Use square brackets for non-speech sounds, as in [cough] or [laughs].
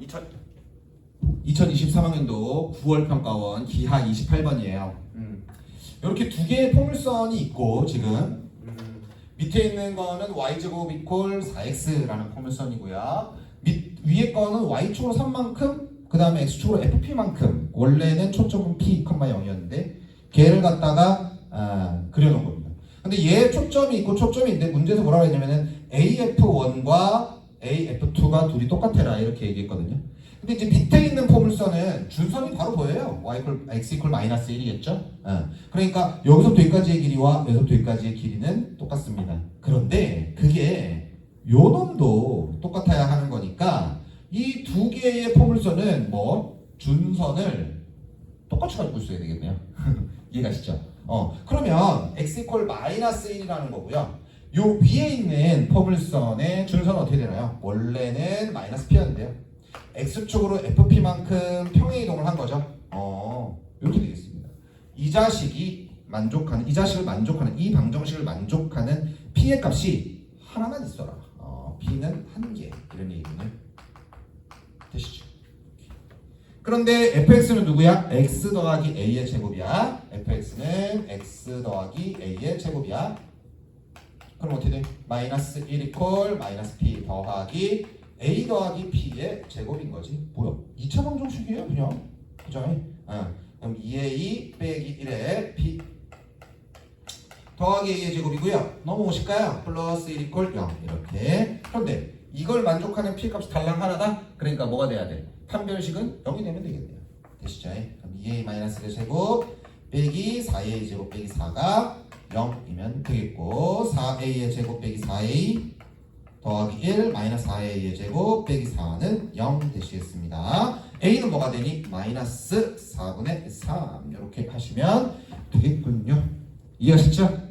2000 2023학년도 9월 평가원 기하 28번이에요. 이렇게 두 개의 포물선이 있고 지금 밑에 있는 거는 y제곱 이퀄 4x라는 포물선이고요. 밑 위에 거는 y축으로 3만큼 그 다음에 x축으로 fp만큼 원래는 초점은 p, 0이었는데 걔를 갖다가 아, 그려놓은 겁니다. 근데 얘 초점이 있고 초점이 있는데 문제에서 뭐라고 했냐면은 AF1과 AF2가 둘이 똑같아라 이렇게 얘기했거든요. 근데 이제 밑에 있는 포물선은 준선이 바로 보여요. y 이퀄 x 이퀄 마이너스 1이겠죠? 어. 그러니까 여기서부터 여기까지의 길이와 여기서부터 여기까지의 길이는 똑같습니다. 그런데 그게 요 놈도 똑같아야 하는 거니까 이 두 개의 포물선은 뭐 준선을 똑같이 가지고 있어야 되겠네요. [laughs] 이해가시죠? 어 그러면 x 이퀄 마이너스 1이라는 거고요. 요 위에 있는 포물선의 준선은 어떻게 되나요? 원래는 마이너스 p였는데요. x축으로 fp만큼 평행 이동을 한 거죠. 어 이렇게 되겠습니다. 이 자식이 만족하는 이 자식을 만족하는 이 방정식을 만족하는 p의 값이 하나만 있어라. 어, p는 한 개 이런 얘기군요. 되시죠? 그런데 fx는 누구야? x 더하기 a의 제곱이야. fx는 x 더하기 a의 제곱이야. 그럼 어떻게 돼? 마이너스 1 이퀄 마이너스 p 더하기 a 더하기 p의 제곱인 거지. 뭐야? 2차 방정식이에요, 그냥. 그죠? 어. 그럼 2a 빼기 1의 p 더하기 a의 제곱이고요. 넘어오실까요? 플러스 1 이퀄 0 이렇게. 그런데 이걸 만족하는 p 값이 달랑 하나다? 그러니까 뭐가 돼야 돼? 판별식은 0이 되면 되겠네요. 되시죠? 그럼 2a 마이너스 의 제곱 빼기 4a 제곱 빼기 4가 0이면 되겠고 4a의 제곱 빼기 4a 더하기 1 마이너스 4a의 제곱 빼기 4는 0 되시겠습니다. a는 뭐가 되니? 마이너스 4분의 3 이렇게 하시면 되겠군요. 이해하셨죠?